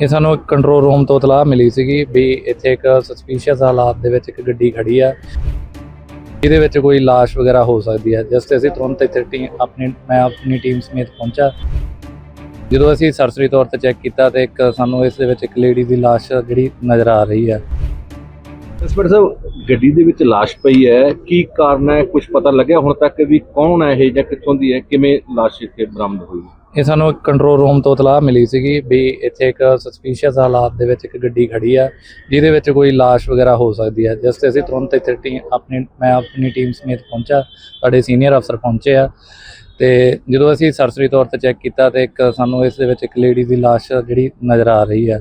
ਇਹ ਸਾਨੂੰ ਇੱਕ ਕੰਟਰੋਲ ਰੂਮ ਤੋਂ ਇਤਲਾਹ ਮਿਲੀ ਸੀਗੀ ਵੀ ਇੱਥੇ ਇੱਕ ਸਸਪੀਸ਼ੀਅਸ ਹਾਲਾਤ ਦੇ ਵਿੱਚ ਇੱਕ ਗੱਡੀ ਖੜੀ ਆ। ਜਿਹਦੇ ਵਿੱਚ ਕੋਈ ਲਾਸ਼ ਵਗੈਰਾ ਹੋ ਸਕਦੀ ਹੈ ਜਸਟ ਅਸੀਂ ਤੁਰੰਤ ਇੱਥੇ ਟੀਮ ਆਪਣੀ, ਮੈਂ ਆਪਣੀ ਟੀਮ ਸਮੇਤ ਪਹੁੰਚਾ। ਜਦੋਂ ਅਸੀਂ ਸਰਸਰੀ ਤੌਰ ਤੇ ਚੈੱਕ ਕੀਤਾ ਤੇ ਇੱਕ ਸਾਨੂੰ ਇਸ ਦੇ ਵਿੱਚ ਇੱਕ ਲੇਡੀ ਦੀ ਲਾਸ਼ ਜਿਹੜੀ ਨਜ਼ਰ ਆ ਰਹੀ ਹੈ ਇੰਸਪੈਕਟਰ ਸਾਹਿਬ, ਗੱਡੀ ਦੇ ਵਿੱਚ ਲਾਸ਼ ਪਈ ਹੈ। ਕੀ ਕਾਰਨ ਹੈ? ਕੁਝ ਪਤਾ ਲੱਗਿਆ ਹੁਣ ਤੱਕ ਵੀ ਕੌਣ ਹੈ ਇਹ ਜਾਂ ਕਿੱਥੋਂ ਦੀ ਹੈ? ਕਿਵੇਂ ਲਾਸ਼ ਇੱਥੇ ਬਰਾਮਦ ਹੋਈ? ਇਹ ਸਾਨੂੰ ਇੱਕ ਕੰਟਰੋਲ ਰੂਮ ਤੋਂ ਤਲਾਹ ਮਿਲੀ ਸੀਗੀ ਵੀ ਇੱਥੇ ਇੱਕ ਸਸਪੀਸ਼ੀਅਸ ਹਾਲਾਤ ਦੇ ਵਿੱਚ ਇੱਕ ਗੱਡੀ ਖੜੀ ਆ, ਜਿਹਦੇ ਵਿੱਚ ਕੋਈ ਲਾਸ਼ ਵਗੈਰਾ ਹੋ ਸਕਦੀ ਹੈ ਜਿਸ 'ਤੇ ਅਸੀਂ ਤੁਰੰਤ ਇੱਥੇ ਟੀਮ ਆਪਣੀ, ਮੈਂ ਆਪਣੀ ਟੀਮ ਸਮੇਤ ਪਹੁੰਚਾ, ਸਾਡੇ ਸੀਨੀਅਰ ਅਫਸਰ ਪਹੁੰਚੇ ਆ। ਤੇ ਜਦੋਂ ਅਸੀਂ ਸਰਸਰੀ ਤੌਰ ਤੇ ਚੈੱਕ ਕੀਤਾ ਤੇ ਇੱਕ ਸਾਨੂੰ ਇਸ ਦੇ ਵਿੱਚ ਇੱਕ ਲੇਡੀ ਦੀ ਲਾਸ਼ ਜਿਹੜੀ ਨਜ਼ਰ ਆ ਰਹੀ ਆ।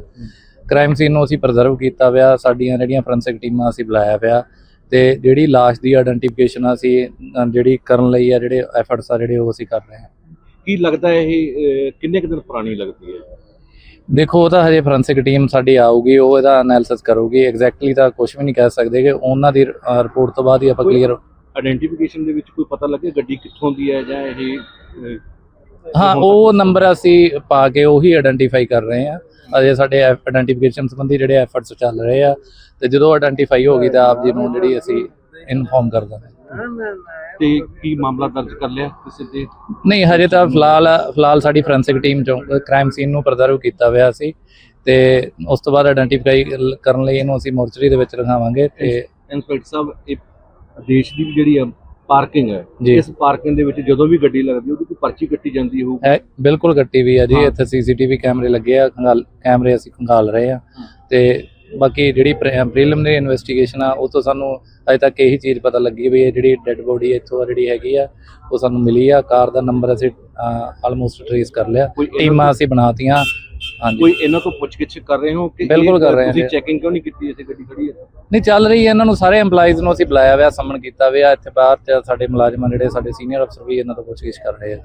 ਕ੍ਰਾਈਮ ਸੀਨ ਨੂੰ ਅਸੀਂ ਪ੍ਰੀਜ਼ਰਵ ਕੀਤਾ ਪਿਆ, ਸਾਡੀਆਂ ਜਿਹੜੀਆਂ ਫੋਰੈਂਸਿਕ ਟੀਮਾਂ ਅਸੀਂ ਬੁਲਾਇਆ ਪਿਆ। ਤੇ ਜਿਹੜੀ ਲਾਸ਼ ਦੀ ਆਇਡੈਂਟੀਫਿਕੇਸ਼ਨ ਅਸੀਂ ਜਿਹੜੀ ਕਰਨ ਲਈ ਆ, ਜਿਹੜੇ ਐਫਰਟਸ ਆ, ਜਿਹੜੇ ਉਹ ਅਸੀਂ ਕਰ ਰਹੇ ਹਾਂ। ਕੀ ਲੱਗਦਾ ਇਹ ਕਿੰਨੇ ਕੁ ਦਿਨ ਪੁਰਾਣੀ ਲੱਗਦੀ ਹੈ? ਦੇਖੋ ਉਹ ਤਾਂ ਹਜੇ ਫੋਰੈਂਸਿਕ ਟੀਮ ਸਾਡੀ ਆਊਗੀ ਉਹ ਇਹਦਾ ਐਨਾਲਿਸਿਸ ਕਰੂਗੀ ਐਗਜ਼ੈਕਟਲੀ ਤਾਂ ਕੁਝ ਵੀ ਨਹੀਂ ਕਹਿ ਸਕਦੇ ਕਿ ਉਹਨਾਂ ਦੀ ਰਿਪੋਰਟ ਤੋਂ ਬਾਅਦ ਹੀ ਆਪਾਂ ਕਲੀਅਰ ਆਇਡੈਂਟੀਫਿਕੇਸ਼ਨ ਦੇ ਵਿੱਚ ਕੋਈ ਪਤਾ ਲੱਗਿਆ ਗੱਡੀ ਕਿੱਥੋਂ ਦੀ ਹੈ ਜਾਂ ਇਹ ਹਾਂ ਉਹ ਨੰਬਰ ਅਸੀਂ ਪਾ ਕੇ ਉਹੀ ਆਇਡੈਂਟੀਫਾਈ ਕਰ ਰਹੇ ਹਾਂ। ਅਜੇ ਸਾਡੇ ਆਇਡੈਂਟੀਫਿਕੇਸ਼ਨ ਸੰਬੰਧੀ ਜਿਹੜੇ ਐਫਰਟਸ ਚੱਲ ਰਹੇ ਆ ਤੇ ਜਦੋਂ ਆਇਡੈਂਟੀਫਾਈ ਹੋ ਗਈ ਤਾਂ ਆਪ ਜੀ ਨੂੰ ਜਿਹੜੀ ਅਸੀਂ ਇਨਫੋਰਮ ਕਰ ਦਾਂਗੇ ਤੇ ਕੀ ਮਾਮਲਾ ਦਰਜ ਕਰ ਲਿਆ ਕਿਸੇ ਤੇ ਨਹੀਂ ਹਜੇ ਤਾਂ ਫਿਲਹਾਲ ਫਿਲਹਾਲ ਸਾਡੀ ਫੋਰੈਂਸਿਕ ਟੀਮ ਚੋਂ ਕ੍ਰਾਈਮ ਸੀਨ ਨੂੰ ਪ੍ਰੀਜ਼ਰਵ ਕੀਤਾ ਹੋਇਆ ਸੀ ਤੇ ਉਸ ਤੋਂ ਬਾਅਦ ਆਇਡੈਂਟੀਫਾਈ ਕਰਨ ਲਈ ਇਹਨੂੰ ਅਸੀਂ ਮੋਰਚਰੀ ਦੇ ਵਿੱਚ ਰਖਾਵਾਂਗੇ ਤੇ ਇੰਸਪੈਕਟਰ ਸਾਹਿਬ ਇਹ ਦੇਸ਼ ਦੀ ਜਿਹੜੀ ਆ ਪਾਰਕਿੰਗ ਹੈ। ਇਸ ਪਾਰਕਿੰਗ ਦੇ ਵਿੱਚ ਜਦੋਂ ਵੀ ਗੱਡੀ ਲੱਗਦੀ ਉਹਦੀ ਕੋਈ ਪਰਚੀ ਕੱਟੀ ਜਾਂਦੀ ਹੋਊ ਹੈ ਬਿਲਕੁਲ ਕੱਟੀ ਵੀ ਆ ਜੀ ਹਾਂ। ਇੱਥੇ ਸੀਸੀਟੀਵੀ ਕੈਮਰੇ ਲੱਗੇ ਆ ਕੈਮਰੇ ਅਸੀਂ ਖੰਗਾਲ ਰਹੇ ਆ ਤੇ ਬਾਕੀ ਜਿਹੜੀ ਪ੍ਰੀਲਿਮਿਨਰੀ ਇਨਵੈਸਟੀਗੇਸ਼ਨ ਆ ਉਹ ਤੋਂ ਸਾਨੂੰ ਅਜੇ ਤੱਕ ਇਹੀ ਚੀਜ਼ ਪਤਾ ਲੱਗੀ ਵੀ ਇਹ ਜਿਹੜੀ ਡੈੱਡ ਬੋਡੀ ਇੱਥੋਂ ਜਿਹੜੀ ਹੈਗੀ ਆ ਉਹ ਸਾਨੂੰ ਮਿਲੀ ਆ। ਕਾਰ ਦਾ ਨੰਬਰ ਅਸੀਂ ਆਲਮੋਸਟ ਟ੍ਰੇਸ ਕਰ ਲਿਆ। ਟੀਮਾਂ ਅਸੀਂ ਬਣਾਤੀਆਂ। ਹਾਂਜੀ। ਕੋਈ ਇਹਨਾਂ ਤੋਂ ਪੁੱਛਗਿੱਛ ਕਰ ਰਹੇ ਹੋ ਕਿ ਬਿਲਕੁਲ ਕਰ ਰਹੇ ਹਾਂ ਤੁਸੀਂ। ਚੈਕਿੰਗ ਕਿਉਂ ਨਹੀਂ ਕੀਤੀ ਇੱਥੇ ਗੱਡੀ ਖੜੀ ਹੈ ਨਹੀਂ ਚੱਲ ਰਹੀ ਹੈ ਇਹਨਾਂ ਨੂੰ ਸਾਰੇ EMPLOYEES ਨੂੰ ਅਸੀਂ ਬੁਲਾਇਆ ਹੋਇਆ ਸਮਨ ਕੀਤਾ ਹੋਇਆ ਇੱਥੇ ਬਾਹਰ ਤੇ ਸਾਡੇ ਮੁਲਾਜ਼ਮਾਂ ਜਿਹੜੇ ਸਾਡੇ ਸੀਨੀਅਰ ਅਫਸਰ ਵੀ ਇਹਨਾਂ ਤੋਂ ਪੁੱਛਗਿੱਛ ਕਰ ਰਹੇ ਆ।